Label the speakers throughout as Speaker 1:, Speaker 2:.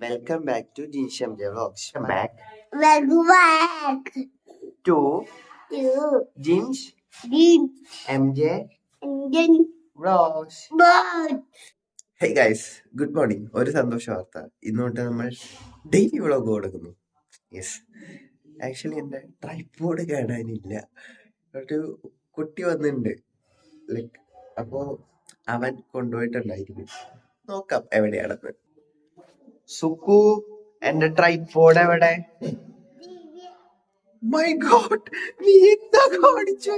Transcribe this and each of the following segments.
Speaker 1: Welcome back to Jinsham vlogs back
Speaker 2: Welcome back.
Speaker 1: To
Speaker 2: to
Speaker 1: Jinsh
Speaker 2: the
Speaker 1: M J
Speaker 2: Indian
Speaker 1: vlogs
Speaker 2: bird.
Speaker 1: Hey guys good morning ഒരു സന്തോഷ വാർത്ത. ഇന്ന് നമ്മൾ daily vlog കൊടുക്കുന്നു. Yes actually എന്റെ tripod കാണാനില്ല. ഒരു കുട്ടി വന്നിട്ടുണ്ട് ലൈക്ക് അപ്പോൾ അവൻ കൊണ്ടുപോയിട്ടുണ്ടായിരിക്കും. നോക്കാം എവിടെയാണെന്ന്. സുക്കു എന്റെ ട്രൈപ്പോഡ് എവിടെ? മൈ ഗോഡ് നീ എന്താ കാണിച്ചു?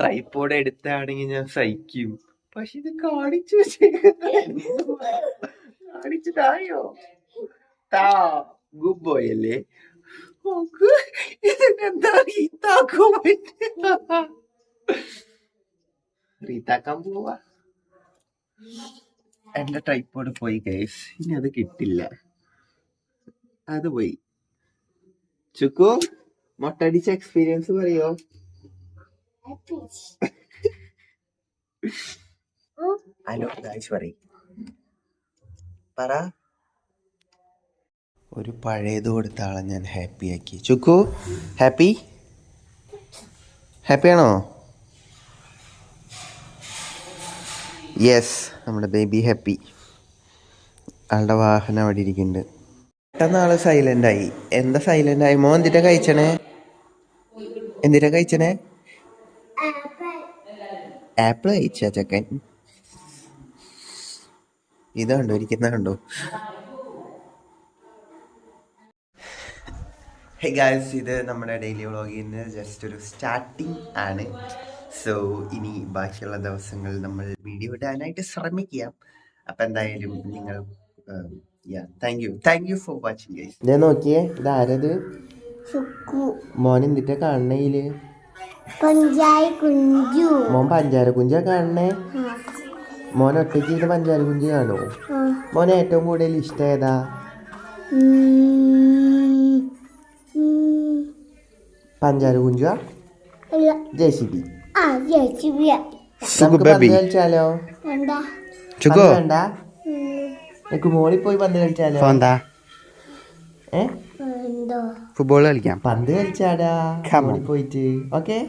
Speaker 1: ട്രൈപ്പോഡ് എടുത്താണെങ്കിൽ ഞാൻ സഹിക്കും. പക്ഷെ ഇത് കാണിച്ചു കാണിച്ചതായോ താ ഗുഡ് ബോയ് അല്ലേ? നോക്ക് ഈ താക്കോ പറ്റുക റീത്താക്കാൻ പോവാ. എന്റെ ട്രൈപ്പോഡ് പോയി ഗൈസ് ഇനി അത് കിട്ടില്ല. അത് പോയി. ചുക്കു മൊട്ടടിച്ച എക്സ്പീരിയൻസ് പറയോ? ഹലോ ഗായ്സ് പറയും. പറ. ഒരു പഴയത് കൊടുത്ത ആളെ ഞാൻ ഹാപ്പി ആക്കി. ചുക്കു ഹാപ്പി ഹാപ്പി യെസ് നമ്മുടെ ബേബി ഹാപ്പി ആളുടെ വാഹനം അവിടെ ഇരിക്കുന്നുണ്ട്. പെട്ടെന്ന് ആൾ സൈലന്റ് ആയി. എന്താ സൈലന്റ് ആയി? മോ എന്തിട്ടാ കഴിച്ചണേ? എന്തിട്ടാ കഴിച്ചണേ? ആപ്പിൾ കഴിച്ച ചക്കൻ. ഇതുണ്ടോ ഇരിക്കുന്ന കണ്ടോ? ഹേ ഗായ്സ് ഇത് നമ്മുടെ ഡെയിലി വ്ളോഗിന് ജസ്റ്റ് ഒരു സ്റ്റാർട്ടിങ് ആണ്. സോ ഇനി ബാക്കിയുള്ള ദിവസങ്ങൾ നമ്മൾ വീഡിയോ ഇടാനായിട്ട് ശ്രമിക്കാം. അപ്പം എന്തായാലും നിങ്ങൾ thank you thank you for watching guys ഇതേ നോക്കിയേ ഇതാരത്? മോൻ എന്തിട്ടാ
Speaker 2: കാണണേൽ.
Speaker 1: മോൻ പഞ്ചാര കുഞ്ചാ കാണണേ. മോൻ ഒറ്റയ്ക്ക് ഇരുന്ന് പഞ്ചാര കുഞ്ച് കാണുമോ മോൻ ഏറ്റവും കൂടുതൽ ഇഷ്ടം ഏതാ. പഞ്ചാര
Speaker 2: കുഞ്ചുവാ.
Speaker 1: ജെ സി ബി നമുക്ക് കളിച്ചാലോ?
Speaker 2: Tanda.
Speaker 1: പന്ത് വേണ്ട. എനിക്ക് മോളിൽ പോയി പന്ത് കളിച്ചാലോ? ഏ.
Speaker 3: ഫുട്ബോൾ കളിക്കാം.
Speaker 1: പന്ത് കളിച്ചാടാ
Speaker 3: Come on.
Speaker 1: മോളിൽ പോയിട്ട്. ഓക്കെ.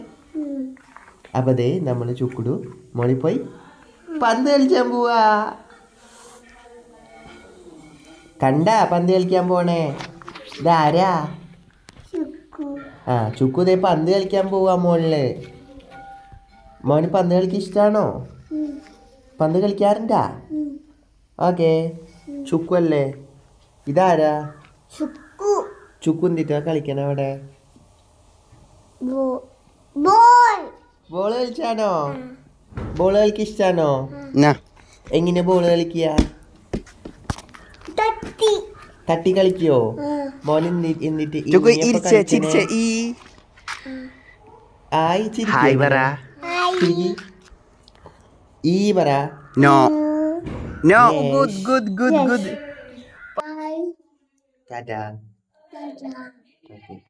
Speaker 1: അപ്പൊ ദേ നമ്മൾ ചുക്കുടു മോളി പോയി പന്ത് കളിച്ചാൻ പോവാ. കണ്ടാ പന്ത് കളിക്കാൻ പോണേ? ഇതാരാ?
Speaker 2: ചുക്കു.
Speaker 1: ആ ചുക്കു ദേ പന്ത് കളിക്കാൻ പോവാ മോളിൽ. മോന് പന്ത് കളിക്ക് ഇഷ്ടാണോ?
Speaker 2: Hmm.
Speaker 1: പന്ത് കളിക്കാറുണ്ടാ. ഓക്കെ. ചുക്കു അല്ലേ? ഇതാരാ. ചുക്കു. എന്തിട്ടാ കളിക്കണ അവിടെ? ബോൾ. കളിച്ചാണോ? ബോൾ കളിക്ക് ഇഷ്ടാണോ? എങ്ങനെ ബോൾ കളിക്കുക
Speaker 2: Tati.
Speaker 1: തട്ടി കളിക്കോ. മോൻ എന്നി- എന്നിട്ട്
Speaker 3: ഹായ് പറ.
Speaker 1: E, para.
Speaker 3: No. No.
Speaker 1: Yes.
Speaker 3: Good, good, good, yes. good.
Speaker 2: Bye.
Speaker 1: Dadah.
Speaker 2: Dadah.
Speaker 1: Okay.